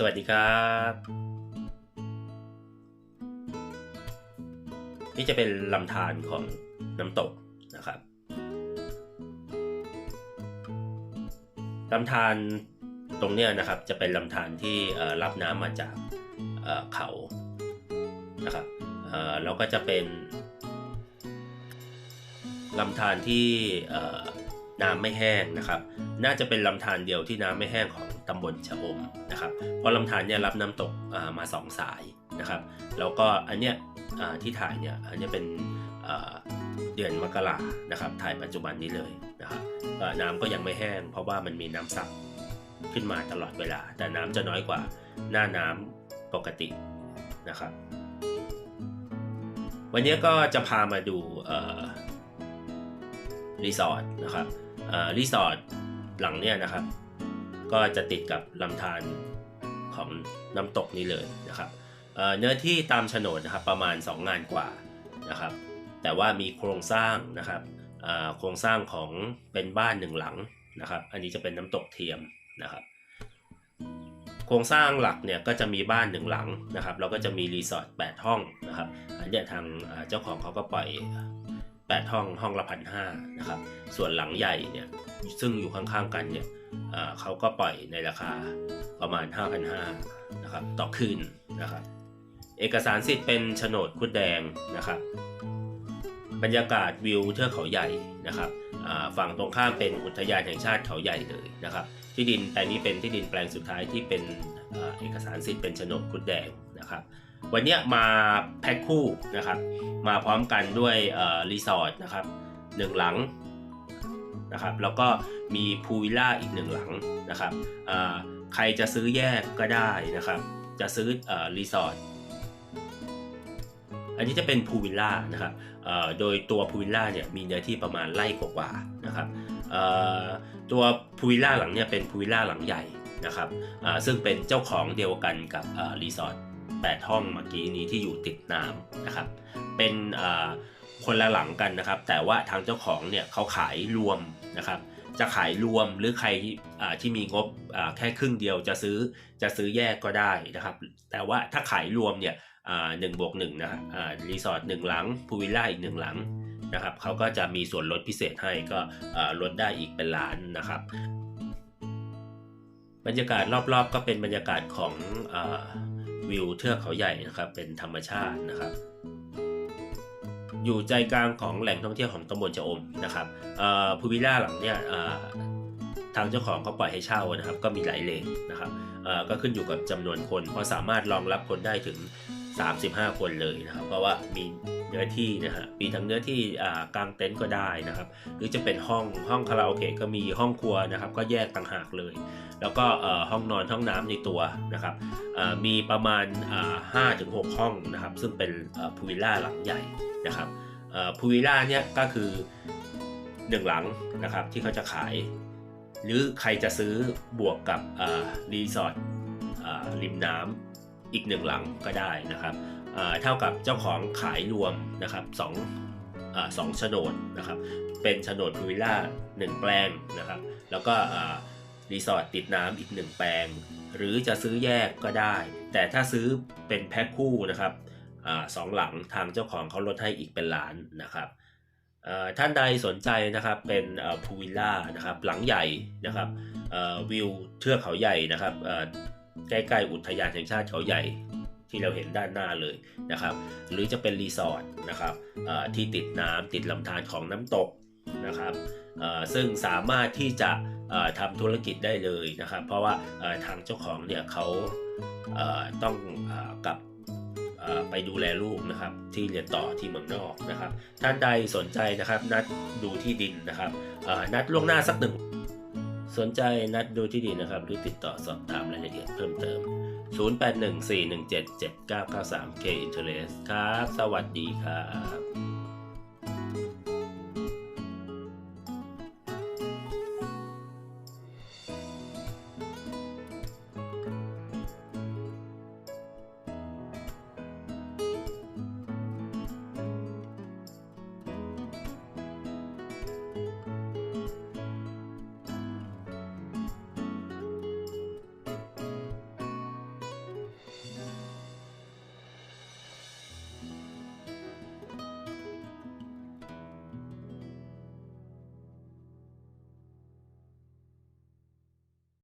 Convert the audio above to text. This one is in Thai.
สวัสดีครับ นี่จะเป็นลำธารของน้ำตกนะครับลำธารตรงเนี้ยนะครับจะเป็นลำธารที่รับน้ำมาจากเขานะครับแล้วก็จะเป็นลำธารที่ น้ำไม่แห้งนะครับ น่าจะเป็นลำธารเดียวที่น้ำไม่แห้งของตำบลชะอมนะครับ เพราะลำธารเนี่ยรับน้ำตกมาสองสายนะครับ แล้วก็อันเนี้ยที่ถ่ายเนี่ยอันเนี้ยเป็นเดือนมกรานะครับ ถ่ายปัจจุบันนี้เลยนะครับน้ำก็ยังไม่แห้ง เพราะว่ามันมีน้ำซับขึ้นมาตลอดเวลา แต่น้ำจะน้อยกว่าหน้าน้ำปกตินะครับ วันนี้ก็จะพามาดูรีสอร์ทนะครับ รีสอร์ทหลังเนี่ยนะครับ ก็จะติดกับลำธารของน้ำตกนี้เลยนะครับเเนื้อที่ตามโฉนดนะครับประมาณ 2 งานกว่านะครับ แต่ว่ามีโครงสร้างนะครับโครงสร้างของเป็นบ้านหนึ่งหลังนะครับ อันนี้จะเป็นน้ำตกเทียมนะครับ โครงสร้างหลักเนี่ยก็จะมีบ้านหนึ่งหลังนะครับ แล้วก็จะมีรีสอร์ท8ห้องนะครับ อันนี้ทางเจ้าของเขาก็ปล่อย 8 ห้องห้องละพันห้านะครับ ส่วนหลังใหญ่เนี่ยซึ่งอยู่ข้างๆกันเนี่ยเขาก็ปล่อยในราคาประมาณ 5,500นะครับต่อคืนนะครับ เอกสารสิทธิ์เป็นโฉนดคุดแดงนะครับ บรรยากาศวิวเทือกเขาใหญ่นะครับฝั่งตรงข้ามเป็นอุทยานแห่งชาติเขาใหญ่เลยนะครับ ที่ดินแปลงนี้เป็นที่ดินแปลงสุดท้ายที่เป็นเอ่อเอกสารสิทธิ์เป็นโฉนดคุดแดงนะครับ วันนี้มาแพ็คคู่นะครับ มาพร้อมกันด้วยรีสอร์ทนะครับหนึ่งหลังนะครับ แล้วก็มีพูลวิลล่าอีกหนึ่งหลังนะครับใครจะซื้อแยกก็ได้นะครับ จะซื้อรีสอร์ทอันนี้จะเป็นพูลวิลล่านะครับโดยตัวพูลวิลล่าเนี่ยมีเนื้อที่ประมาณไร่กว่าๆนะครับตัวพูลวิลล่าหลังเนี่ยเป็นพูลวิลล่าหลังใหญ่นะครับซึ่งเป็นเจ้าของเดียวกันกับรีสอร์ท 8 ห้องเมื่อกี้นี้ที่อยู่ติดน้ำนะครับ เป็นคนละหลังกันนะครับ แต่ว่าทางเจ้าของเนี่ยเขาขายรวมนะครับ จะขายรวมหรือใครอ่ที่มีงบแค่ครึ่งเดียวจะซื้อจะซื้อแยกก็ได้นะครับ แต่ว่าถ้าขายรวมเนี่ยหนึ่งบวกหนึ่งนะครับรีสอร์ทหนึ่งหลังพูวิลล่าอีกหนึ่งหลังนะครับเขาก็จะมีส่วนลดพิเศษให้ก็ลดได้อีกเป็นล้านนะครับ บรรยากาศรอบๆ ก็เป็นบรรยากาศของ วิวเทือกเขาใหญ่นะครับเป็นธรรมชาตินะครับ อยู่ใจกลางของแหล่งท่องเที่ยวของตำบลชะอมนะครับภูวิลล่าหลังเนี่ยทางเจ้าของเขาปล่อยให้เช่านะครับ ก็มีหลายเลนนะครับก็ขึ้นอยู่กับจำนวนคนเพราะสามารถรองรับคนได้ถึง 35 คนเลยนะครับ เพราะว่ามีเนื้อที่นะฮะมีทั้งเนื้อที่อ่ากางเต็นท์ก็ได้นะครับ หรือจะเป็นห้องห้องคาราโอเกะก็มีห้องครัวนะครับ ก็แยกต่างหากเลย แล้วก็ห้องนอนห้องน้ำในตัวนะครับมีประมาณห้าถึงหกห้องนะครับ ซึ่งเป็นพูวิลล่าหลังใหญ่นะครับพูวิลล่าเนี่ยก็คือหนึ่งหลังนะครับที่เขาจะขาย หรือใครจะซื้อบวกกับรีสอร์ทริมน้ำ อีกหนึ่งหลังก็ได้นะครับเท่ากับเจ้าของขายรวมนะครับสองอสองโฉนดนะครับเป็นโฉนดพูวิลล่าหนึ่งแปลงนะครับแล้วก็รีสอร์ทติดน้ำอีกหนึ่งแปลง หรือจะซื้อแยกก็ได้ แต่ถ้าซื้อเป็นแพ็คคู่นะครับอสองหลังทางเจ้าของเขาลดให้อีกเป็นล้านนะครับท่านใดสนใจนะครับเป็นพูวิลล่านะครับหลังใหญ่นะครับวิวเทือกเขาใหญ่นะครับ ใกล้ๆอุทยานแห่งชาติเขาใหญ่ที่เราเห็นด้านหน้าเลยนะครับ หรือจะเป็นรีสอร์ทนะครับที่ติดน้ำติดลำธารของน้ำตกนะครับซึ่งสามารถที่จะทำธุรกิจได้เลยนะครับ เพราะว่าทางเจ้าของเนี่ยเขาต้องอกลับไปดูแลลูกนะครับที่เรียนต่อที่เมืองนอกนะครับ ท่านใดสนใจนะครับนัดดูที่ดินนะครับนัดล่วงหน้าสักหนึ่ง สนใจนัดดูที่ดินนะครับ หรือติดต่อสอบถามรายละเอียดเพิ่มเติม 0814177993 K Interest ครับ สวัสดีครับ